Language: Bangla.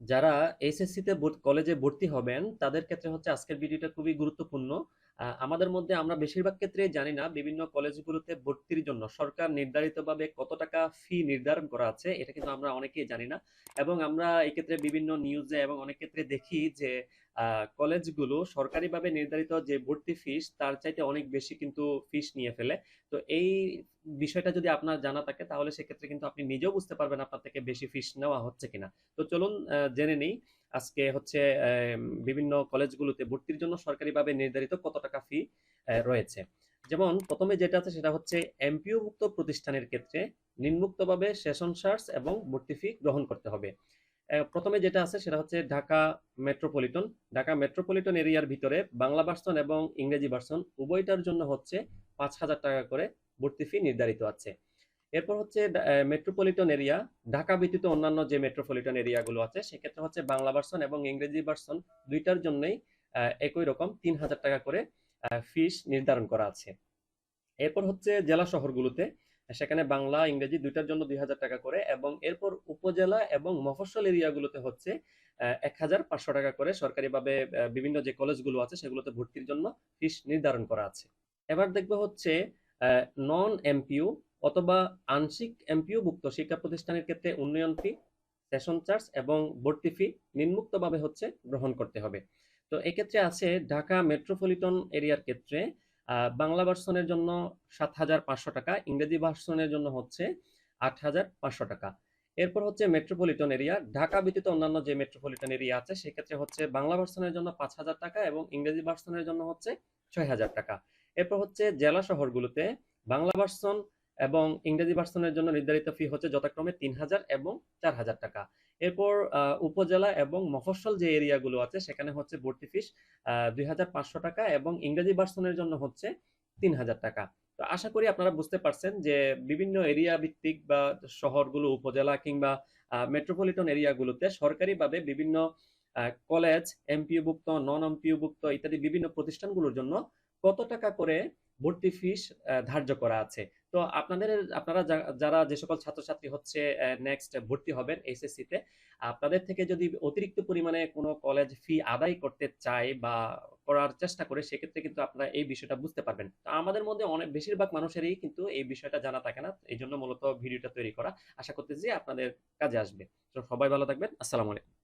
যারা এসএসসিতে কলেজে ভর্তি হবেন তাদের ক্ষেত্রে হচ্ছে আজকের ভিডিওটা খুবই গুরুত্বপূর্ণ। আমাদের মধ্যে আমরা বেশিরভাগ ক্ষেত্রে জানি না বিভিন্ন কলেজগুলোতে ভর্তির জন্য সরকার নির্ধারিতভাবে কত টাকা ফি নির্ধারণ করা আছে, এটা কিন্তু আমরা অনেকেই জানি না। এবং আমরা এই ক্ষেত্রে বিভিন্ন নিউজে এবং অনেক ক্ষেত্রে দেখি যে কলেজগুলো সরকারিভাবে নির্ধারিত যে ভর্তি ফিস তার চাইতে অনেক বেশি কিন্তু ফিস নিয়ে ফেলে। তো এই বিষয়টা যদি আপনার জানা থাকে, তাহলে সেক্ষেত্রে কিন্তু আপনি নিজেও বুঝতে পারবেন আপনার থেকে বেশি ফিস নেওয়া হচ্ছে কিনা। তো চলুন জেনে নিই। আজকে হচ্ছে বিভিন্ন কলেজগুলোতে ভর্তির জন্য সরকারিভাবে নির্ধারিত কত টাকা ফি রয়েছে। যেমন প্রথমে যেটা আছে সেটা হচ্ছে এমপিও মুক্ত প্রতিষ্ঠানের ক্ষেত্রে নিম্মুক্তভাবে সেশন চার্জ এবং ভর্তি ফি গ্রহণ করতে হবে। প্রথমে যেটা আছে সেটা হচ্ছে ঢাকা মেট্রোপলিটন। ঢাকা মেট্রোপলিটন এরিয়ার ভিতরে বাংলা ভার্সন এবং ইংরেজি ভার্সন উভয়টার জন্য হচ্ছে পাঁচ হাজার টাকা করে ভর্তি ফি নির্ধারিত আছে। এরপর হচ্ছে মেট্রোপলিটন এরিয়া ঢাকা ব্যতীত অন্যান্য যে মেট্রোপলিটন এরিয়াগুলো আছে, সেক্ষেত্রে হচ্ছে বাংলা ভার্সন এবং ইংরেজি ভার্সন দুইটার জন্যই একই রকম তিন হাজার টাকা করে ফিস নির্ধারণ করা আছে। এরপর হচ্ছে জেলা শহরগুলোতে, সেখানে বাংলা, ইংরেজি দুইটার জন্য দুই হাজার টাকা করে এবং এরপর উপজেলা এবং মফস্বল এরিয়াগুলোতে হচ্ছে এক হাজার পাঁচশো টাকা করে সরকারিভাবে বিভিন্ন যে কলেজগুলো আছে, সেগুলোতে ভর্তির জন্য ফিস নির্ধারণ করা আছে। এবার দেখবে হচ্ছে নন এমপিউ অথবা আংশিক এমপিও ভুক্ত শিক্ষা প্রতিষ্ঠানের ক্ষেত্রে উন্নয়ন ফি সেশন চার্জ এবং ভর্তি ফি নিম্মুক্তভাবে হচ্ছে গ্রহণ করতে হবে। তো এক্ষেত্রে আছে ঢাকা মেট্রোপলিটন এরিয়ার ক্ষেত্রে বাংলা ভার্সনের জন্য সাত হাজার পাঁচশো টাকা, ইংরেজি ভার্সনের জন্য হচ্ছে আট হাজার পাঁচশো টাকা। এরপর হচ্ছে মেট্রোপলিটন এরিয়া, ঢাকা ব্যতীত অন্যান্য যে মেট্রোপলিটন এরিয়া আছে, সেক্ষেত্রে হচ্ছে বাংলা ভার্সনের জন্য পাঁচ হাজার টাকা এবং ইংরেজি ভার্সনের জন্য হচ্ছে ছয় হাজার টাকা। এরপর হচ্ছে জেলা শহরগুলোতে বাংলা ভার্সন এবং ইংরেজি ভার্সনের জন্য নির্ধারিত ফি হচ্ছে যথাক্রমে তিন হাজার এবং চার হাজার টাকা। এরপর উপজেলা এবং মফস্বল যে এরিয়াগুলো আছে, সেখানে হচ্ছে ভর্তি ফিস দুই হাজার পাঁচশো টাকা এবং ইংরেজি ভার্সনের জন্য হচ্ছে তিন হাজার টাকা। তো আশা করি আপনারা বুঝতে পারছেন যে বিভিন্ন এরিয়া ভিত্তিক বা শহরগুলো, উপজেলা কিংবা মেট্রোপলিটন এরিয়াগুলোতে সরকারিভাবে বিভিন্ন কলেজ এমপিওভুক্ত নন এমপিওভুক্ত ইত্যাদি বিভিন্ন প্রতিষ্ঠানগুলোর জন্য কত টাকা করে ভর্তি ফিস ধার্য করা আছে? তো আপনাদের, আপনারা যারা যে সকল ছাত্রছাত্রী হচ্ছে নেক্সট ভর্তি হবেন এইচএসসি তে, আপনাদের থেকে যদি অতিরিক্ত পরিমাণে কোনো কলেজ ফি আদায় করতে চায় বা করার চেষ্টা করে, সেক্ষেত্রে কিন্তু আপনারা এই বিষয়টা বুঝতে পারবেন। তো আমাদের মধ্যে অনেক, বেশিরভাগ মানুষেরই কিন্তু এই বিষয়টা জানা থাকে না এই জন্য মূলত ভিডিওটা তৈরি করা। আশা করতেছি আপনাদের কাজে আসবে। তো সবাই ভালো থাকবেন, আসসালামু আলাইকুম।